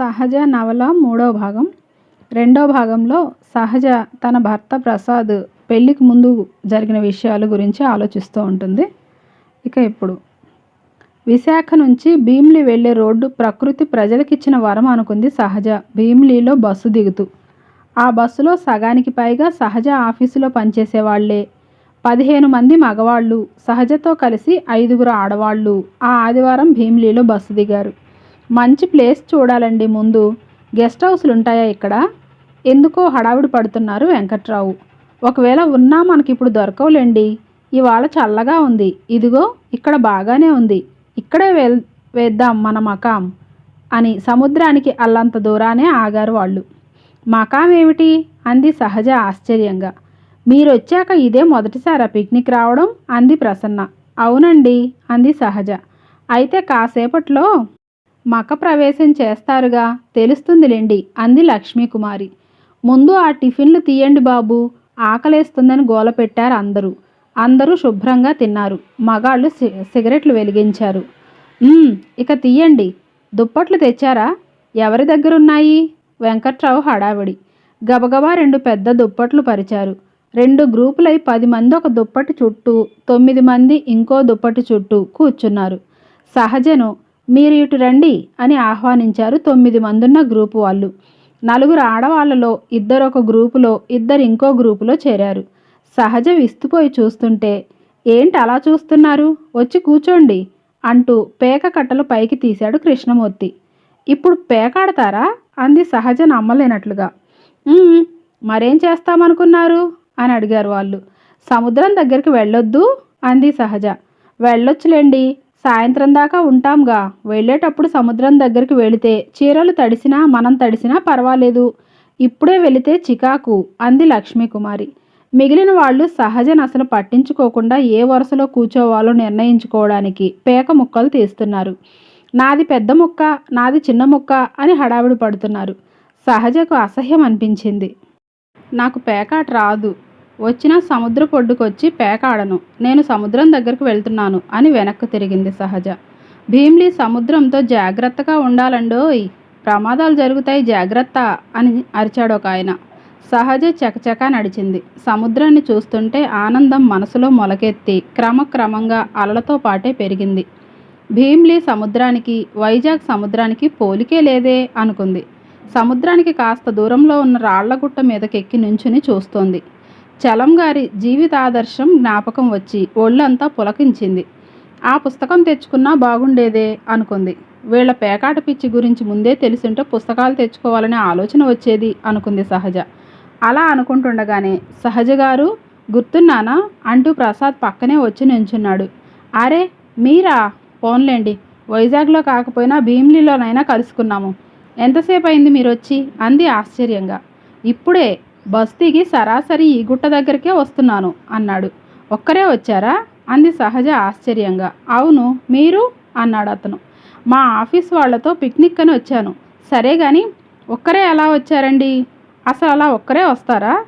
సహజ నవల మూడో భాగం. రెండో భాగంలో సహజ తన భర్త ప్రసాద్ పెళ్ళికి ముందు జరిగిన విషయాల గురించి ఆలోచిస్తూ ఉంటుంది. ఇక ఇప్పుడు. విశాఖ నుంచి భీమ్లీ వెళ్ళే రోడ్డు ప్రకృతి ప్రజలకిచ్చిన వరం అనుకుంది సహజ. భీమ్లీలో బస్సు దిగుతూ. ఆ బస్సులో సగానికి పైగా సహజ ఆఫీసులో పనిచేసే వాళ్ళే పదిహేను మంది మగవాళ్ళు. సహజతో కలిసి ఐదుగురు ఆడవాళ్ళు. ఆ ఆదివారం భీమ్లీలో బస్సు దిగారు. మంచి ప్లేస్ చూడాలండి ముందు. గెస్ట్ హౌస్లు ఉంటాయా ఇక్కడ? ఎందుకో హడావిడి పడుతున్నారు వెంకట్రావు. ఒకవేళ ఉన్నా మనకిప్పుడు దొరకవులేండి. ఇవాళ చల్లగా ఉంది. ఇదిగో ఇక్కడ బాగానే ఉంది. ఇక్కడే వెల్ వేద్దాం మన మకాం అని సముద్రానికి అల్లంత దూరానే ఆగారు వాళ్ళు. మకాం ఏమిటి అంది సహజ ఆశ్చర్యంగా. మీరొచ్చాక ఇదే మొదటిసారా పిక్నిక్ రావడం? అంది ప్రసన్న. అవునండి అంది సహజ. అయితే కాసేపట్లో మక ప్రవేశం చేస్తారుగా తెలుస్తుందిలేండి అంది లక్ష్మీకుమారి. ముందు ఆ టిఫిన్లు తీయండి బాబు ఆకలేస్తుందని గోల పెట్టారు అందరూ. అందరూ శుభ్రంగా తిన్నారు. మగాళ్ళు సి- సిగరెట్లు వెలిగించారు. ఇక తీయండి. దుప్పట్లు తెచ్చారా? ఎవరి దగ్గరున్నాయి? వెంకట్రావు హడావిడి. గబగబా రెండు పెద్ద దుప్పట్లు పరిచారు. రెండు గ్రూపులై పది మంది ఒక దుప్పటి చుట్టూ తొమ్మిది మంది ఇంకో దుప్పటి చుట్టూ కూర్చున్నారు. సహజను మీరు ఇటు రండి అని ఆహ్వానించారు తొమ్మిది మందున్న గ్రూపు వాళ్ళు. నలుగురు ఆడవాళ్ళలో ఇద్దరు ఒక గ్రూపులో ఇద్దరు ఇంకో గ్రూపులో చేరారు. సహజ విస్తుపోయి చూస్తుంటే ఏంటి అలా చూస్తున్నారు? వచ్చి కూర్చోండి అంటూ పేక కట్టలు పైకి తీశాడు కృష్ణమూర్తి. ఇప్పుడు పేకాడతారా? అంది సహజ నమ్మలేనట్లుగా. మరేం చేస్తామనుకున్నారు? అని అడిగారు వాళ్ళు. సముద్రం దగ్గరికి వెళ్ళొద్దు అంది సహజ. వెళ్ళొచ్చులేండి సాయంత్రం దాకా ఉంటాంగా. వెళ్ళేటప్పుడు సముద్రం దగ్గరికి వెళితే చీరలు తడిసినా మనం తడిసినా పర్వాలేదు. ఇప్పుడే వెళితే చికాకు అంది లక్ష్మీకుమారి. మిగిలిన వాళ్ళు సహజను అసలు పట్టించుకోకుండా ఏ వరుసలో కూర్చోవాలో నిర్ణయించుకోవడానికి పేక ముక్కలు తీస్తున్నారు. నాది పెద్ద ముక్క నాది చిన్న ముక్క అని హడావిడి పడుతున్నారు. సహజకు అసహ్యం అనిపించింది. నాకు పేకాట రాదు. వచ్చిన సముద్ర పొడ్డుకొచ్చి పేకాడను. నేను సముద్రం దగ్గరకు వెళ్తున్నాను అని వెనక్కు తిరిగింది సహజ. భీమ్లీ సముద్రంతో జాగ్రత్తగా ఉండాలండోయ్. ప్రమాదాలు జరుగుతాయి జాగ్రత్త అని అరిచాడు ఒక ఆయన. సహజ చకచకా నడిచింది. సముద్రాన్ని చూస్తుంటే ఆనందం మనసులో మొలకెత్తి క్రమక్రమంగా అలలతో పాటే పెరిగింది. భీమ్లీ సముద్రానికి వైజాగ్ సముద్రానికి పోలికే లేదే అనుకుంది. సముద్రానికి కాస్త దూరంలో ఉన్న రాళ్ళగుట్ట మీదకెక్కి నుంచుని చూస్తోంది. చలం గారి జీవితాదర్శం జ్ఞాపకం వచ్చి ఒళ్ళంతా పులకించింది. ఆ పుస్తకం తెచ్చుకున్నా బాగుండేదే అనుకుంది. వీళ్ళ పేకాట పిచ్చి గురించి ముందే తెలిసింటే పుస్తకాలు తెచ్చుకోవాలనే ఆలోచన వచ్చేది అనుకుంది సహజ. అలా అనుకుంటుండగానే సహజ గారు గుర్తున్నానా? అంటూ ప్రసాద్ పక్కనే వచ్చి నించున్నాడు. అరే మీరా? పోన్లేండి. వైజాగ్లో కాకపోయినా భీమిలీలోనైనా కలుసుకున్నాము. ఎంతసేపు అయింది మీరు వచ్చి అంది ఆశ్చర్యంగా. ఇప్పుడే. బస్ దిగి సరాసరి ఈ గుట్ట దగ్గరికే వస్తున్నాను అన్నాడు. ఒక్కరే వచ్చారా? అంది సహజ ఆశ్చర్యంగా. అవును మీరు? అన్నాడు అతను. మా ఆఫీస్ వాళ్ళతో పిక్నిక్ అని వచ్చాను. సరే కానీ ఒక్కరే ఎలా వచ్చారండి? అసలు అలా ఒక్కరే వస్తారా?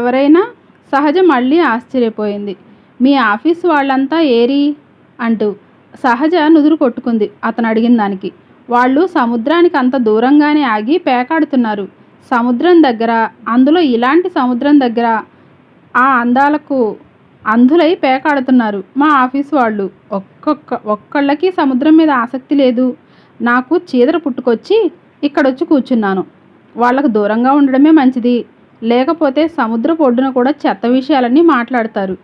ఎవరైనా? సహజ మళ్ళీ ఆశ్చర్యపోయింది. మీ ఆఫీస్ వాళ్ళంతా ఏరి? అంటూ సహజ నుదురు కొట్టుకుంది అతను అడిగిన దానికి. వాళ్ళు సముద్రానికి అంత దూరంగానే ఆగి పేకాడుతున్నారు. సముద్రం దగ్గర అందులో ఇలాంటి సముద్రం దగ్గర ఆ అందాలకు అంధులై పేకాడుతున్నారు మా ఆఫీస్ వాళ్ళు. ఒక్కొక్క ఒక్కళ్ళకి సముద్రం మీద ఆసక్తి లేదు. నాకు చీదర పుట్టుకొచ్చి ఇక్కడొచ్చి కూర్చున్నాను. వాళ్ళకు దూరంగా ఉండడమే మంచిది. లేకపోతే సముద్ర ఒడ్డున కూడా చెత్త విషయాలన్నీ మాట్లాడతారు.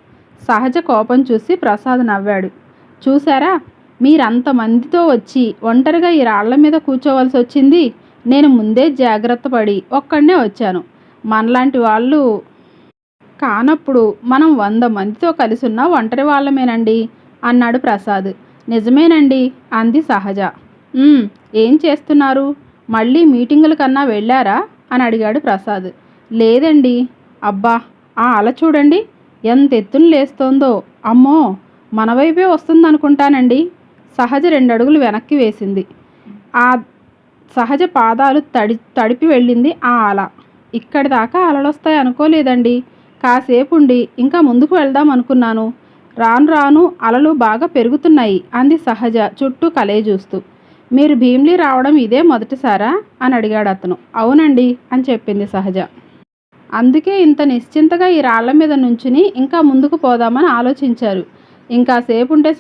సహజ కోపం చూసి ప్రసాద్ నవ్వాడు. చూసారా మీరంతమందితో వచ్చి ఒంటరిగా ఈ రాళ్ళ మీద కూర్చోవలసి వచ్చింది నేను ముందే జాగ్రత్త పడి ఒక్కడనే వచ్చాను. మనలాంటి వాళ్ళు కానప్పుడు మనం వంద మందితో కలిసి ఉన్న ఒంటరి వాళ్ళమేనండి? అన్నాడు ప్రసాద్. నిజమేనండి అంది సహజ. ఏం చేస్తున్నారు? మళ్ళీ మీటింగుల కన్నా వెళ్ళారా? అని అడిగాడు ప్రసాద్. లేదండి. అబ్బా ఆ అల చూడండి. ఎంత ఎత్తున లేస్తోందో. అమ్మో మన వైపే వస్తుందనుకుంటానండి. సహజ రెండు అడుగులు వెనక్కి వేసింది. ఆ సహజ పాదాలు తడి తడిపి వెళ్ళింది ఆ అల. ఇక్కడి దాకా అలలొస్తాయి అనుకోలేదండి. కాసేపు ఉండి ఇంకా ముందుకు వెళ్దాం అనుకున్నాను. రాను రాను అలలు బాగా పెరుగుతున్నాయి అంది సహజ చుట్టూ కలే చూస్తూ మీరు భీమ్లీ రావడం ఇదే మొదటిసారా? అని అడిగాడు అతను. అవునండి అని చెప్పింది సహజ. అందుకే ఇంత నిశ్చింతగా ఈ రాళ్ళ మీద నుంచుని ఇంకా ముందుకు పోదామని ఆలోచించారు. ఇంకా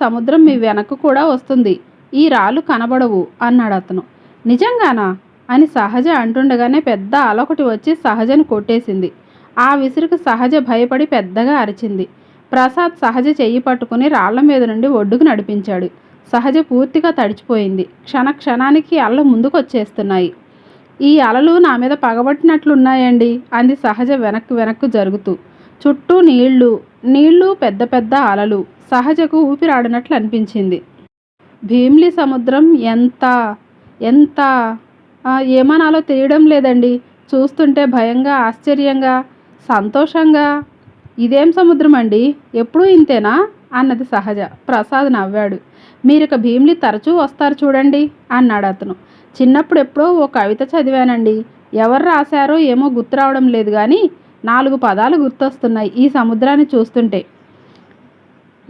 సముద్రం మీ వెనక్కు కూడా వస్తుంది. ఈ రాళ్ళు కనబడవు అన్నాడు అతను. నిజంగానా? అని సహజ అంటుండగానే పెద్ద అలొకటి వచ్చి సహజను కొట్టేసింది. ఆ విసురుకు సహజ భయపడి పెద్దగా అరిచింది. ప్రసాద్ సహజ చెయ్యి పట్టుకుని రాళ్ళ మీద నుండి ఒడ్డుకు నడిపించాడు. సహజ పూర్తిగా తడిచిపోయింది. క్షణ క్షణానికి అల్ల ముందుకు వచ్చేస్తున్నాయి ఈ అలలు నా మీద పగబట్టినట్లున్నాయండి? అంది సహజ వెనక్కు వెనక్కు జరుగుతూ. చుట్టూ నీళ్ళు నీళ్ళు పెద్ద పెద్ద అలలు. సహజకు ఊపిరాడినట్లు అనిపించింది భీమ్లీ సముద్రం ఎంత ఎంత? ఏమనాలో తెలియడం లేదండి. చూస్తుంటే భయంగా ఆశ్చర్యంగా సంతోషంగా. ఇదేం సముద్రం అండి ఎప్పుడూ ఇంతేనా? అన్నది సహజ. ప్రసాద్ నవ్వాడు. మీరిక భీమిలి తరచూ వస్తారు చూడండి అన్నాడు అతను. చిన్నప్పుడు ఎప్పుడో ఓ కవిత చదివానండి. ఎవరు రాశారో ఏమో గుర్తు రావడం లేదు కానీ నాలుగు పదాలు గుర్తొస్తున్నాయి ఈ సముద్రాన్ని చూస్తుంటే.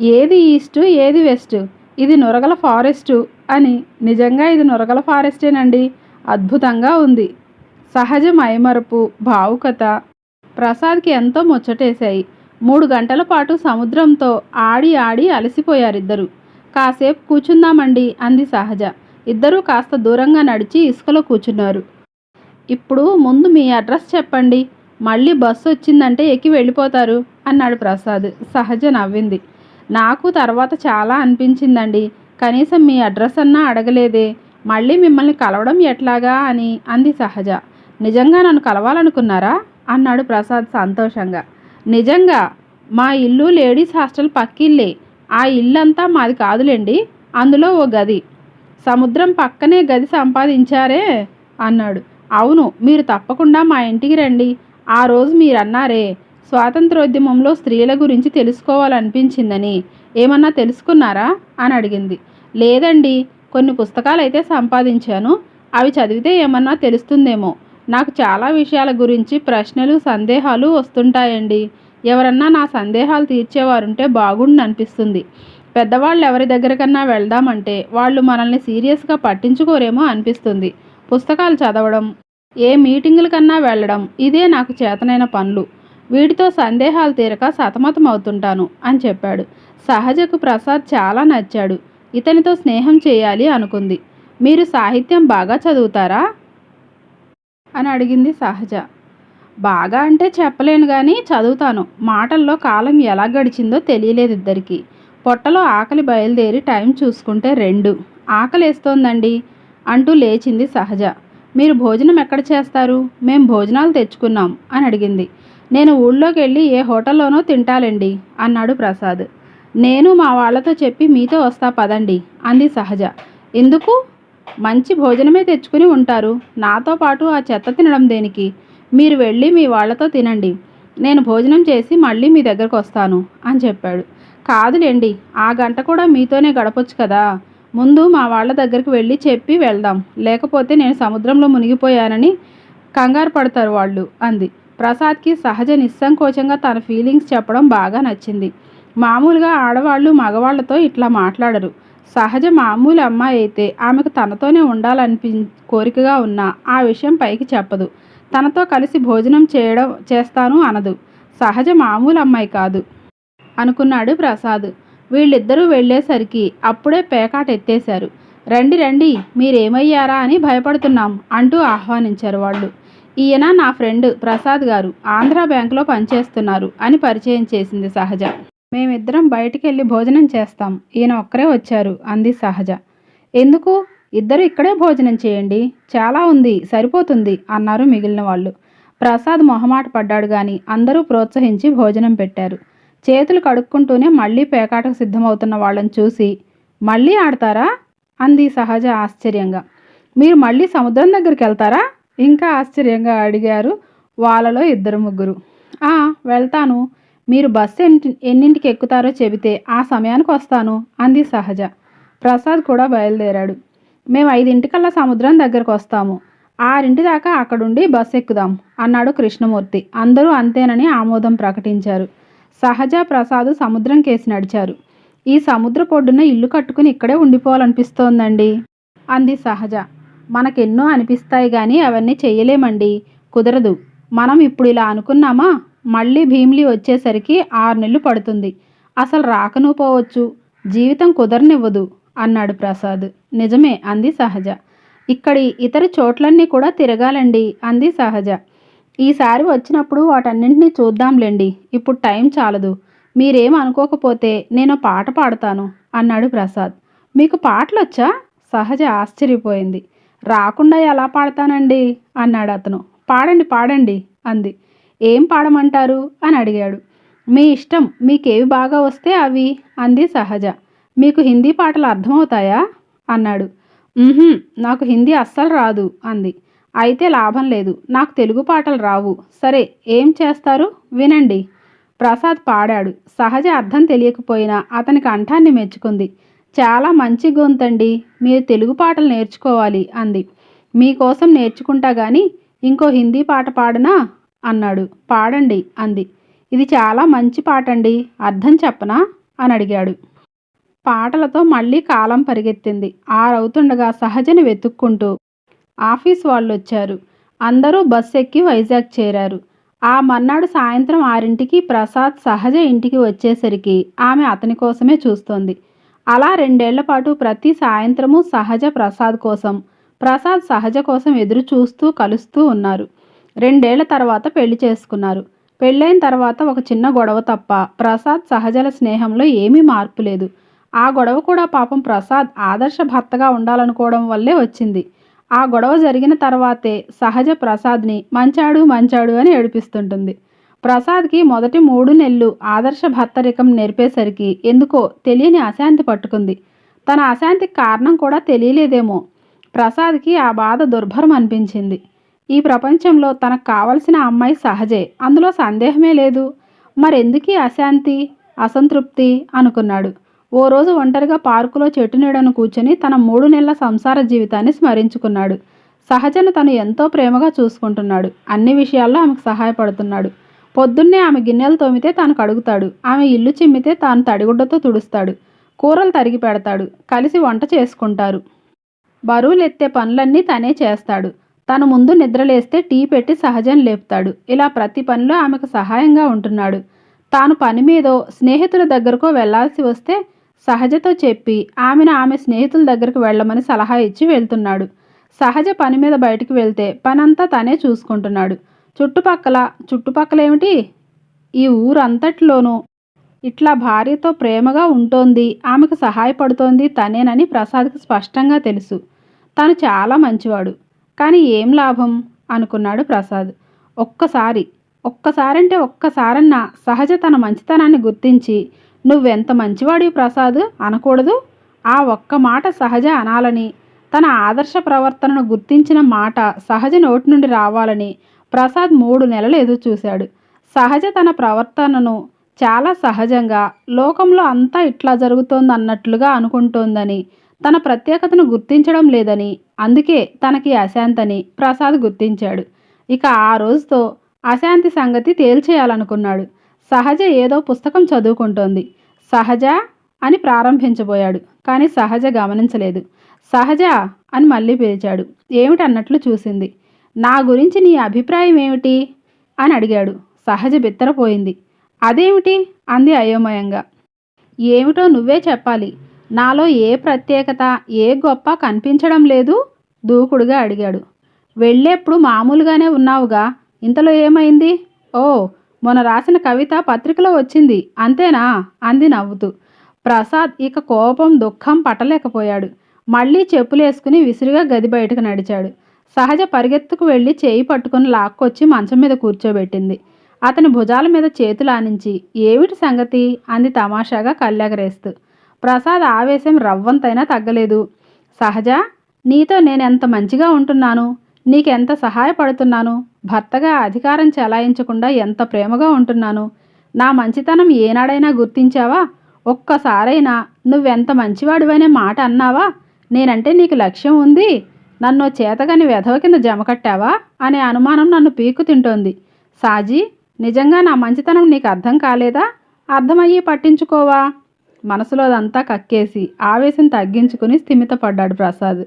ఏది ఈస్ట్ ఏది వెస్ట్? ఇది నొరగల ఫారెస్టు. అని నిజంగా ఇది నొరగల ఫారెస్టేనండి. అద్భుతంగా ఉంది. సహజ మైమరపు భావుకత ప్రసాద్కి ఎంతో ముచ్చటేశాయి. మూడు గంటల పాటు సముద్రంతో ఆడి ఆడి అలసిపోయారిద్దరు. కాసేపు కూర్చుందామండి అంది సహజ. ఇద్దరూ కాస్త దూరంగా నడిచి ఇసుకలో కూర్చున్నారు. ఇప్పుడు ముందు మీ అడ్రస్ చెప్పండి. మళ్ళీ బస్సు వచ్చిందంటే ఎక్కి వెళ్ళిపోతారు అన్నాడు ప్రసాద్. సహజ నవ్వింది. నాకు తర్వాత చాలా అనిపించిందండి. కనీసం మీ అడ్రస్ అన్నా అడగలేదే. మళ్ళీ మిమ్మల్ని కలవడం ఎట్లాగా అని అంది సహజ. నిజంగా నన్ను కలవాలనుకున్నారా? అన్నాడు ప్రసాద్ సంతోషంగా. నిజంగా? మా ఇల్లు లేడీస్ హాస్టల్ పక్కిల్లే ఆ ఇల్లంతా మాది కాదులేండి. అందులో ఓ గది. సముద్రం పక్కనే గది సంపాదించారే? అన్నాడు. అవును మీరు తప్పకుండా మా ఇంటికి రండి. ఆ రోజు మీరన్నారే. స్వాతంత్రోద్యమంలో స్త్రీల గురించి తెలుసుకోవాలనిపించిందని ఏమన్నా తెలుసుకున్నారా? అని అడిగింది. లేదండి కొన్ని పుస్తకాలు అయితే సంపాదించాను. అవి చదివితే ఏమన్నా తెలుస్తుందేమో. నాకు చాలా విషయాల గురించి ప్రశ్నలు సందేహాలు వస్తుంటాయండి. ఎవరన్నా నా సందేహాలు తీర్చేవారుంటే బాగుండు అనిపిస్తుంది పెద్దవాళ్ళు ఎవరి దగ్గరకన్నా వెళ్దామంటే వాళ్ళు మనల్ని సీరియస్గా పట్టించుకోరేమో అనిపిస్తుంది. పుస్తకాలు చదవడం ఏ మీటింగులకన్నా వెళ్ళడం ఇదే నాకు చేతనైన పనులు. వీటితో సందేహాలు తీరక సతమతం అవుతుంటాను అని చెప్పాడు. సహజకు ప్రసాద్ చాలా నచ్చాడు. ఇతనితో స్నేహం చేయాలి అనుకుంది. మీరు సాహిత్యం బాగా చదువుతారా? అని అడిగింది సహజ. బాగా అంటే చెప్పలేను కానీ చదువుతాను. మాటల్లో కాలం ఎలా గడిచిందో తెలియలేదు ఇద్దరికి. పొట్టలో ఆకలి బయలుదేరి టైం చూసుకుంటే రెండు. ఆకలేస్తోందండి అంటూ లేచింది సహజ. మీరు భోజనం ఎక్కడ చేస్తారు? మేం భోజనాలు తెచ్చుకున్నాం అని అడిగింది. నేను ఊళ్ళోకి వెళ్ళి ఏ హోటల్లోనో తింటాలండి అన్నాడు ప్రసాద్. నేను మా వాళ్ళతో చెప్పి మీతో వస్తా పదండి అంది సహజ. ఎందుకు? మంచి భోజనమే తెచ్చుకుని ఉంటారు. నాతో పాటు ఆ చెత్త తినడం దేనికి? మీరు వెళ్ళి మీ వాళ్ళతో తినండి. నేను భోజనం చేసి మళ్ళీ మీ దగ్గరకు వస్తాను అని చెప్పాడు. కాదులేండి ఆ గంట కూడా మీతోనే గడపొచ్చు కదా. ముందు మా వాళ్ళ దగ్గరికి వెళ్ళి చెప్పి వెళ్దాం. లేకపోతే నేను సముద్రంలో మునిగిపోయానని కంగారు పడతారు వాళ్ళు అంది. ప్రసాద్కి సహజ నిస్సంకోచంగా తన ఫీలింగ్స్ చెప్పడం బాగా నచ్చింది. మామూలుగా ఆడవాళ్ళు మగవాళ్ళతో ఇట్లా మాట్లాడరు. సహజ మామూలు అమ్మాయి అయితే ఆమెకు తనతోనే ఉండాలనిపి కోరికగా ఉన్నా ఆ విషయం పైకి చెప్పదు. తనతో కలిసి భోజనం చేయడం చేస్తాను అనదు. సహజ మామూలు అమ్మాయి కాదు. అనుకున్నాడు ప్రసాద్. వీళ్ళిద్దరూ వెళ్ళేసరికి అప్పుడే పేకాట ఎత్తేశారు. రండి రండి మీరేమయ్యారా అని భయపడుతున్నాం అంటూ ఆహ్వానించారు వాళ్ళు. ఈయన నా ఫ్రెండ్ ప్రసాద్ గారు ఆంధ్రా బ్యాంకులో పనిచేస్తున్నారు అని పరిచయం చేసింది సహజ. మేమిద్దరం బయటికి వెళ్ళి భోజనం చేస్తాం. ఈయన ఒక్కరే వచ్చారు అంది సహజ. ఎందుకు? ఇద్దరు ఇక్కడే భోజనం చేయండి. చాలా ఉంది సరిపోతుంది అన్నారు మిగిలిన వాళ్ళు. ప్రసాద్ మొహమాట పడ్డాడు గాని అందరూ ప్రోత్సహించి భోజనం పెట్టారు. చేతులు కడుక్కుంటూనే మళ్ళీ పేకాటకు సిద్ధమవుతున్న వాళ్ళని చూసి మళ్ళీ ఆడతారా? అంది సహజ ఆశ్చర్యంగా. మీరు మళ్ళీ సముద్రం దగ్గరికి వెళ్తారా? ఇంకా ఆశ్చర్యంగా అడిగారు వాళ్ళలో ఇద్దరు ముగ్గురు. "ఆ, వెళ్తాను. మీరు బస్సు ఎన్ని ఎన్నింటికి ఎక్కుతారో చెబితే ఆ సమయానికి వస్తాను అంది సహజ. ప్రసాద్ కూడా బయలుదేరాడు. మేము ఐదింటికల్లా సముద్రం దగ్గరకు వస్తాము. ఆరింటి దాకా అక్కడుండి బస్సు ఎక్కుదాం అన్నాడు కృష్ణమూర్తి. అందరూ అంతేనని ఆమోదం ప్రకటించారు. సహజ ప్రసాద్ సముద్రం కేసి నడిచారు. ఈ సముద్ర పొడ్డున ఇల్లు కట్టుకుని ఇక్కడే ఉండిపోవాలనిపిస్తోందండి అంది సహజ. మనకెన్నో అనిపిస్తాయి కానీ అవన్నీ చేయలేమండి కుదరదు. మనం ఇప్పుడు ఇలా అనుకున్నామా? మళ్ళీ భీమిలి వచ్చేసరికి ఆరు నెలలు పడుతుంది. అసలు రాకను పోవచ్చు. జీవితం కుదరనివ్వదు అన్నాడు ప్రసాద్. నిజమే అంది సహజ. ఇక్కడి ఇతర చోట్లన్నీ కూడా తిరగాలండి అంది సహజ. ఈసారి వచ్చినప్పుడు వాటన్నింటినీ చూద్దాంలేండి. ఇప్పుడు టైం చాలదు. మీరేం అనుకోకపోతే నేను పాట పాడతాను అన్నాడు ప్రసాద్. మీకు పాటలొచ్చా? సహజ ఆశ్చర్యపోయింది. రాకుండా ఎలా పాడతానండి? అన్నాడు అతను. పాడండి పాడండి అంది. ఏం పాడమంటారు? అని అడిగాడు. మీ ఇష్టం మీకేవి బాగా వస్తే అవి అంది సహజ. మీకు హిందీ పాటలు అర్థమవుతాయా? అన్నాడు. నాకు హిందీ అస్సలు రాదు అంది. అయితే లాభం లేదు నాకు తెలుగు పాటలు రావు. సరే ఏం చేస్తారు? వినండి. ప్రసాద్ పాడాడు. సహజ అర్థం తెలియకపోయినా అతని కంఠాన్ని మెచ్చుకుంది. చాలా మంచి గొంతండి. మీరు తెలుగు పాటలు నేర్చుకోవాలి అంది. మీకోసం నేర్చుకుంటా కానీ ఇంకో హిందీ పాట పాడనా? అన్నాడు. పాడండి అంది. ఇది చాలా మంచి పాట అండి అర్థం చెప్పనా? అని అడిగాడు. పాటలతో మళ్ళీ కాలం పరిగెత్తింది. ఆరవుతుండగా సహజని వెతుక్కుంటూ ఆఫీస్ వాళ్ళు వచ్చారు అందరూ బస్ ఎక్కి వైజాగ్ చేరారు. ఆ మర్నాడు సాయంత్రం ఆరింటికి ప్రసాద్ సహజ ఇంటికి వచ్చేసరికి ఆమె అతని కోసమే చూస్తోంది. అలా రెండేళ్ళ పాటు ప్రతి సాయంత్రము సహజ ప్రసాద్ కోసం ప్రసాద్ సహజ కోసం ఎదురు చూస్తూ కలుస్తూ ఉన్నారు. రెండేళ్ళ తర్వాత పెళ్ళి చేసుకున్నారు. పెళ్ళైన తర్వాత ఒక చిన్న గొడవ తప్ప ప్రసాద్ సహజల స్నేహంలో ఏమీ మార్పు లేదు. ఆ గొడవ కూడా పాపం ప్రసాద్ ఆదర్శ భర్తగా ఉండాలనుకోవడం వల్లే వచ్చింది. ఆ గొడవ జరిగిన తర్వాతే సహజ ప్రసాద్ని మంచాడు మంచాడు అని ఏడిపిస్తుంటుంది. ప్రసాద్కి మొదటి మూడు నెలలు ఆదర్శ భర్తరికం నేర్పేసరికి ఎందుకో తెలియని అశాంతి పట్టుకుంది. తన అశాంతికి కారణం కూడా తెలియలేదేమో. ప్రసాద్కి ఆ బాధ దుర్భరం అనిపించింది. ఈ ప్రపంచంలో తనకు కావలసిన అమ్మాయి సహజే. అందులో సందేహమే లేదు. మరెందుకీ అశాంతి అసంతృప్తి? అనుకున్నాడు. ఓ రోజు ఒంటరిగా పార్కులో చెట్టు నీడను కూర్చొని తన మూడు నెలల సంసార జీవితాన్ని స్మరించుకున్నాడు. సహజను తను ఎంతో ప్రేమగా చూసుకుంటున్నాడు. అన్ని విషయాల్లో ఆమెకు సహాయపడుతున్నాడు. పొద్దున్నే ఆమె గిన్నెలు తోమితే తాను కడుగుతాడు. ఆమె ఇల్లు చిమ్మితే తాను తడిగుడ్డతో తుడుస్తాడు. కూరలు తరిగి పెడతాడు. కలిసి వంట చేసుకుంటారు. బరువులు ఎత్తే పనులన్నీ తనే చేస్తాడు. తను ముందు నిద్రలేస్తే టీ పెట్టి సహజం లేపుతాడు. ఇలా ప్రతి పనిలో ఆమెకు సహాయంగా ఉంటున్నాడు. తాను పని మీదో స్నేహితుల దగ్గరకో వెళ్ళాల్సి వస్తే సహజతో చెప్పి ఆమెను ఆమె స్నేహితుల దగ్గరకు వెళ్ళమని సలహా ఇచ్చి వెళ్తున్నాడు. సహజ పని మీద బయటికి వెళ్తే పనంతా తనే చూసుకుంటున్నాడు. చుట్టుపక్కల చుట్టుపక్కలేమిటి ఈ ఊరంతటిలోనూ ఇట్లా భార్యతో ప్రేమగా ఉంటోంది ఆమెకు సహాయపడుతోంది తనేనని ప్రసాద్కి స్పష్టంగా తెలుసు. తను చాలా మంచివాడు. కానీ ఏం లాభం? అనుకున్నాడు ప్రసాద్. ఒక్కసారి ఒక్కసారంటే ఒక్కసారన్నా సహజ తన మంచితనాన్ని గుర్తించి నువ్వెంత మంచివాడివి ప్రసాద్? అనకూడదు. ఆ ఒక్క మాట సహజ అనాలని తన ఆదర్శ ప్రవర్తనను గుర్తించిన మాట సహజ నోటి నుండి రావాలని ప్రసాద్ మూడు నెలలు ఎదురు చూశాడు. సహజ తన ప్రవర్తనను చాలా సహజంగా లోకంలో అంతా ఇట్లా జరుగుతోంది అన్నట్లుగా అనుకుంటోందని తన ప్రత్యేకతను గుర్తించడం లేదని అందుకే తనకి అశాంతని ప్రసాద్ గుర్తించాడు. ఇక ఆ రోజుతో అశాంతి సంగతి తేల్చేయాలనుకున్నాడు. సహజ ఏదో పుస్తకం చదువుకుంటోంది. సహజ అని ప్రారంభించబోయాడు కానీ సహజ గమనించలేదు. సహజ అని మళ్ళీ పిలిచాడు. ఏమిటన్నట్లు చూసింది. నా గురించి నీ అభిప్రాయం ఏమిటి? అని అడిగాడు. సహజ బిత్తరపోయింది అదేమిటి? అంది అయోమయంగా. ఏమిటో నువ్వే చెప్పాలి. నాలో ఏ ప్రత్యేకత ఏ గొప్ప కనిపించడం లేదు? దూకుడుగా అడిగాడు. వెళ్ళేప్పుడు మామూలుగానే ఉన్నావుగా. ఇంతలో ఏమైంది? ఓ మొన్న రాసిన కవిత పత్రికలో వచ్చింది. అంతేనా? అంది నవ్వుతూ. ప్రసాద్ ఇక కోపం దుఃఖం పట్టలేకపోయాడు. మళ్ళీ చెప్పులేసుకుని విసురుగా గది బయటకు నడిచాడు. సహజ పరిగెత్తుకు వెళ్ళి చేయి పట్టుకుని లాక్కొచ్చి మంచం మీద కూర్చోబెట్టింది. అతని భుజాల మీద చేతులు ఆనించి ఏమిటి సంగతి? అంది తమాషాగా కళ్ళెగరేస్తూ. ప్రసాద్ ఆవేశం రవ్వంతైనా తగ్గలేదు. సహజ నీతో నేను ఎంత మంచిగా ఉంటున్నాను? నీకెంత సహాయపడుతున్నాను? భర్తగా అధికారం చెలాయించకుండా ఎంత ప్రేమగా ఉంటున్నాను? నా మంచితనం ఏనాడైనా గుర్తించావా? ఒక్కసారైనా నువ్వెంత మంచివాడివనే మాట అన్నావా? నేనంటే నీకు లక్ష్యం ఉంది? నన్ను చేతగాని వెధవ కింద జమకట్టావా అనే అనుమానం నన్ను పీకు తింటోంది సాజీ నిజంగా నా మంచితనం నీకు అర్థం కాలేదా? అర్థమయ్యి పట్టించుకోవా? మనసులోదంతా కక్కేసి ఆవేశం తగ్గించుకుని స్థిమితపడ్డాడు ప్రసాద్.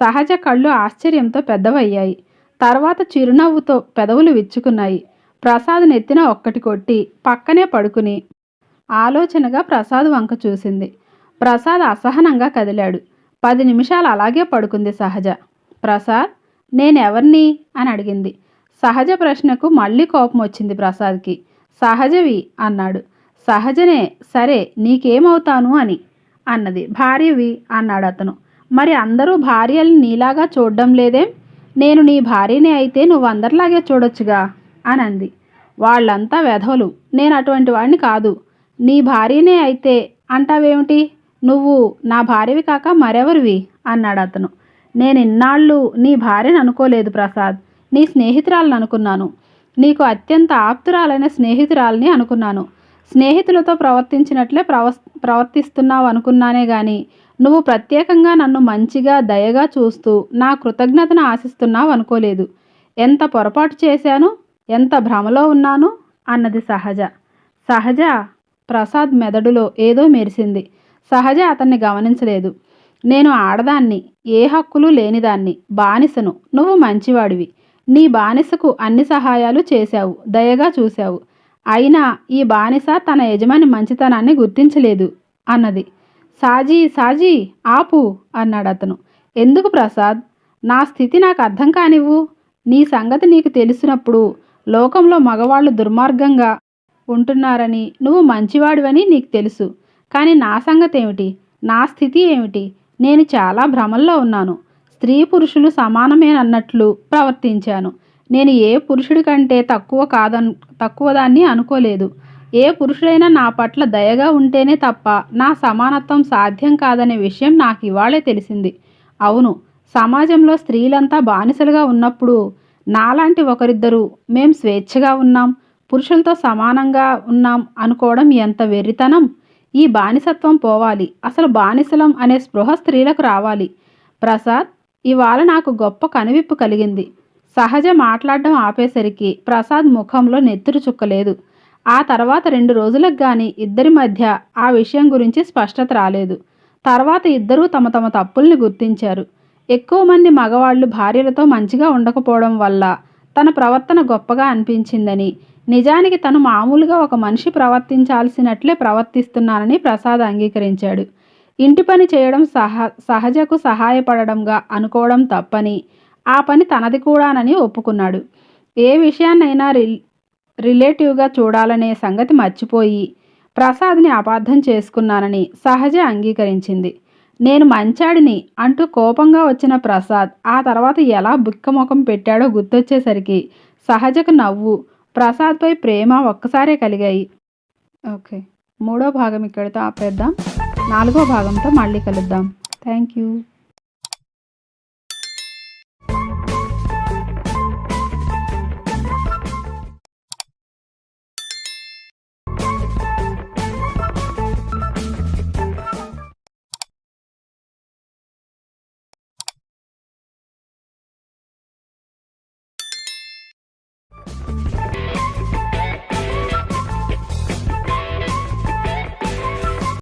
సహజ కళ్ళు ఆశ్చర్యంతో పెద్దవయ్యాయి. తర్వాత చిరునవ్వుతో పెదవులు విచ్చుకున్నాయి. ప్రసాద్ నెత్తిన ఒక్కటి కొట్టి పక్కనే పడుకుని ఆలోచనగా ప్రసాద్ వంక చూసింది. ప్రసాద్ అసహనంగా కదిలాడు. పది నిమిషాలు అలాగే పడుకుంది సహజ. ప్రసాద్ నేనెవర్ని? అని అడిగింది. సహజ ప్రశ్నకు మళ్ళీ కోపం వచ్చింది ప్రసాద్కి. సహజవి అన్నాడు. సహజనే సరే నీకేమవుతాను అని అన్నది. భార్యవి అన్నాడు అతను. మరి అందరూ భార్యల్ని నీలాగా చూడడం లేదేం? నేను నీ భార్యనే అయితే నువ్వు అందరిలాగే చూడొచ్చుగా? అని అంది. వాళ్ళంతా వెధవలు. నేను అటువంటి వాడిని కాదు. నీ భార్యనే అయితే అంటావేమిటి? నువ్వు నా భార్యవి కాక మరెవరివి? అన్నాడు అతను. నేను ఇన్నాళ్ళు నీ భార్యను అనుకోలేదు ప్రసాద్. నీ స్నేహితురాలను అనుకున్నాను. నీకు అత్యంత ఆప్తురాలైన స్నేహితురాలని అనుకున్నాను. స్నేహితులతో ప్రవర్తించినట్లే ప్రవ ప్రవర్తిస్తున్నావు అనుకున్నానే గాని నువ్వు ప్రత్యేకంగా నన్ను మంచిగా దయగా చూస్తూ నా కృతజ్ఞతను ఆశిస్తున్నావు అనుకోలేదు. ఎంత పొరపాటు చేశాను? ఎంత భ్రమలో ఉన్నాను? అన్నది సహజ. సహజ ప్రసాద్ మెదడులో ఏదో మెరిసింది. సహజ అతన్ని గమనించలేదు. నేను ఆడదాన్ని ఏ హక్కులు లేనిదాన్ని బానిసను నువ్వు మంచివాడివి. నీ బానిసకు అన్ని సహాయాలు చేశావు దయగా చూశావు. అయినా ఈ బానిస తన యజమాని మంచితనాన్ని గుర్తించలేదు అన్నది. సాజీ సాజీ ఆపు అన్నాడు అతను. ఎందుకు ప్రసాద్? నా స్థితి నాకు అర్థం కానివ్వు. నీ సంగతి నీకు తెలిసినప్పుడు లోకంలో మగవాళ్ళు దుర్మార్గంగా ఉంటున్నారని నువ్వు మంచివాడివని నీకు తెలుసు. కానీ నా సంగతి ఏమిటి నా స్థితి ఏమిటి? నేను చాలా భ్రమల్లో ఉన్నాను. స్త్రీ పురుషులు సమానమేనన్నట్లు ప్రవర్తించాను. నేను ఏ పురుషుడి కంటే తక్కువ కాదన్ తక్కువ దాన్ని అనుకోలేదు. ఏ పురుషుడైనా నా పట్ల దయగా ఉంటేనే తప్ప నా సమానత్వం సాధ్యం కాదనే విషయం నాకు ఇవాళే తెలిసింది. అవును సమాజంలో స్త్రీలంతా బానిసలుగా ఉన్నప్పుడు నాలాంటి ఒకరిద్దరు మేం స్వేచ్ఛగా ఉన్నాం పురుషులతో సమానంగా ఉన్నాం అనుకోవడం ఎంత వెర్రితనం? ఈ బానిసత్వం పోవాలి. అసలు బానిసలం అనే స్పృహ స్త్రీలకు రావాలి. ప్రసాద్ ఇవాళ నాకు గొప్ప కనువిప్పు కలిగింది. సహజ మాట్లాడడం ఆపేసరికి ప్రసాద్ ముఖంలో నెత్తురు చుక్కలేదు. ఆ తర్వాత రెండు రోజులకు కానీ ఇద్దరి మధ్య ఆ విషయం గురించి స్పష్టత రాలేదు. తర్వాత ఇద్దరూ తమ తమ తప్పుల్ని గుర్తించారు. ఎక్కువ మంది మగవాళ్ళు భార్యలతో మంచిగా ఉండకపోవడం వల్ల తన ప్రవర్తన గొప్పగా అనిపించిందని నిజానికి తను మామూలుగా ఒక మనిషి ప్రవర్తించాల్సినట్లే ప్రవర్తిస్తున్నానని ప్రసాద్ అంగీకరించాడు. ఇంటి పని చేయడం సహ సహజకు సహాయపడడంగా అనుకోవడం తప్పని ఆ పని తనది కూడానని ఒప్పుకున్నాడు. ఏ విషయాన్నైనా రిల్ రిలేటివ్గా చూడాలనే సంగతి మర్చిపోయి ప్రసాద్ని అపార్థం చేసుకున్నానని సహజ అంగీకరించింది. నేను మంచాడిని అంటూ కోపంగా వచ్చిన ప్రసాద్ ఆ తర్వాత ఎలా బుక్కముఖం పెట్టాడో గుర్తొచ్చేసరికి సహజకు నవ్వు ప్రసాద్పై ప్రేమ ఒక్కసారే కలిగాయి. ఓకే. మూడో భాగం ఇక్కడితో ఆపేద్దాం. నాలుగో భాగంతో మళ్ళీ కలుద్దాం. Thank you.